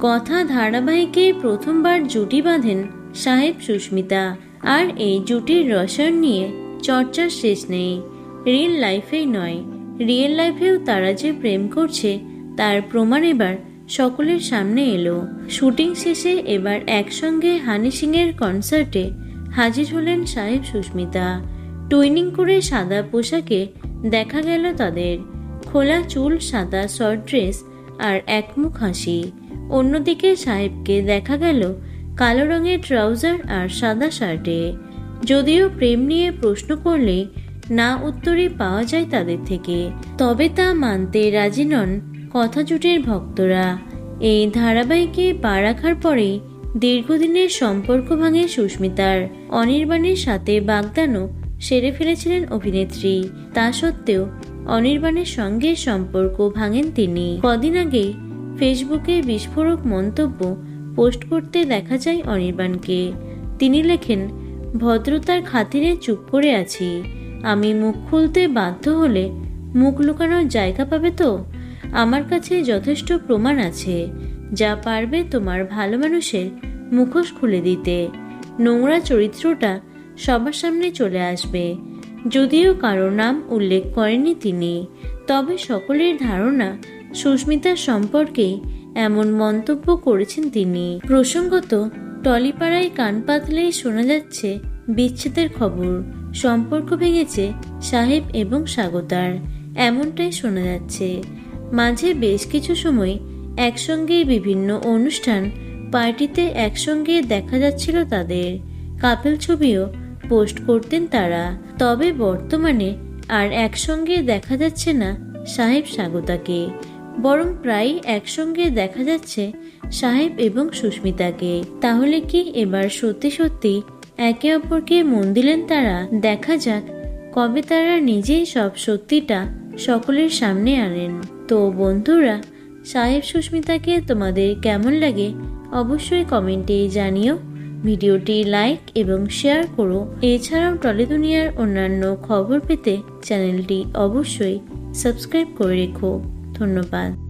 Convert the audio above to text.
কথা ধারাবাহিকে প্রথমবার জুটি বাঁধেন সাহেব সুস্মিতা। আর এই জুটির রসায়ন নিয়ে চর্চার শেষ নেই। রিয়েল লাইফেই নয়। রিয়েল লাইফেও তারা যে প্রেম করছে, তার প্রমাণ এবার সকলের সামনে এলো। শুটিং শেষে এবার একসঙ্গে হানি সিংয়ের কনসার্টে হাজির হলেন সাহেব সুস্মিতা। টুইনিং করে সাদা পোশাকে দেখা গেল তাদের। খোলা চুল, সাদা শর্ট ড্রেস আর একমুখ হাসি। অন্যদিকে সাহেবকে দেখা গেল কালো রঙের ট্রাউজার আর সাদা শার্টে। যদিও প্রেম নিয়ে প্রশ্ন করলে না উত্তরই পাওয়া যায় তাদের থেকে। তবে তা মানতে রাজি নন কথা জুটের ভক্তরা। এই ধারাবাহিকে পা রাখার পরেই দীর্ঘদিনের সম্পর্ক ভাঙে সুস্মিতার। অনির্বাণের সাথে বাগদানও সেরে ফেলেছিলেন অভিনেত্রী। তা সত্ত্বেও অনির্বাণের সঙ্গে সম্পর্ক ভাঙেন তিনি। কদিন আগেই ফেসবুকে বিস্ফোরক মন্তব্য পোস্ট করতে দেখা যায় অনির্বাণকে। তিনি লেখেন, ভদ্রতার খাতিরে চুপ করে আছি। আমি মুখ খুলতে বাধ্য হলে মুখ লুকানোর জায়গা পাবে তো? আমার কাছে যথেষ্ট প্রমাণ আছে। যা পারবে তোমার ভালো মানুষের মুখোশ খুলে দিতে। নোংরা চরিত্রটা সবার সামনে চলে আসবে। যদিও কারও নাম উল্লেখ করেননি তিনি, তবে সকলের ধারণা সুস্মিতার সম্পর্কে এমন মন্তব্য করেছেন তিনি। প্রসঙ্গত, টলিপাড়ায় কান পাতলেই শোনা যাচ্ছে বিচ্ছেদের খবর। সম্পর্ক ভেঙেছে সাহেব এবং স্বাগতার। এমনটাই শোনা যাচ্ছে। মাঝে বেশ কিছু সময় একসঙ্গে বিভিন্ন অনুষ্ঠান পার্টিতে একসঙ্গে দেখা যাচ্ছিল তাদের। কাপেল ছবিও পোস্ট করতেন তারা। তবে বর্তমানে আর একসঙ্গে দেখা যাচ্ছে না সাহেব স্বাগতাকে। বরং প্রায় একসঙ্গে দেখা যাচ্ছে সাহেব এবং সুস্মিতাকে। তাহলে কি এবার সত্যি সত্যি একে অপরকে মন দিলেন তারা? দেখা যাক। কবে তারা নিজেই সব সত্যিটা সকলের সামনে আনেন। তো বন্ধুরা, সাহেব সুস্মিতাকে তোমাদের কেমন লাগে অবশ্যই কমেন্টে জানিও। ভিডিওটি লাইক এবং শেয়ার করো। এছাড়াও টলি দুনিয়ার অন্যান্য খবর পেতে চ্যানেলটি অবশ্যই সাবস্ক্রাইব করে রেখো। ধন্যবাদ।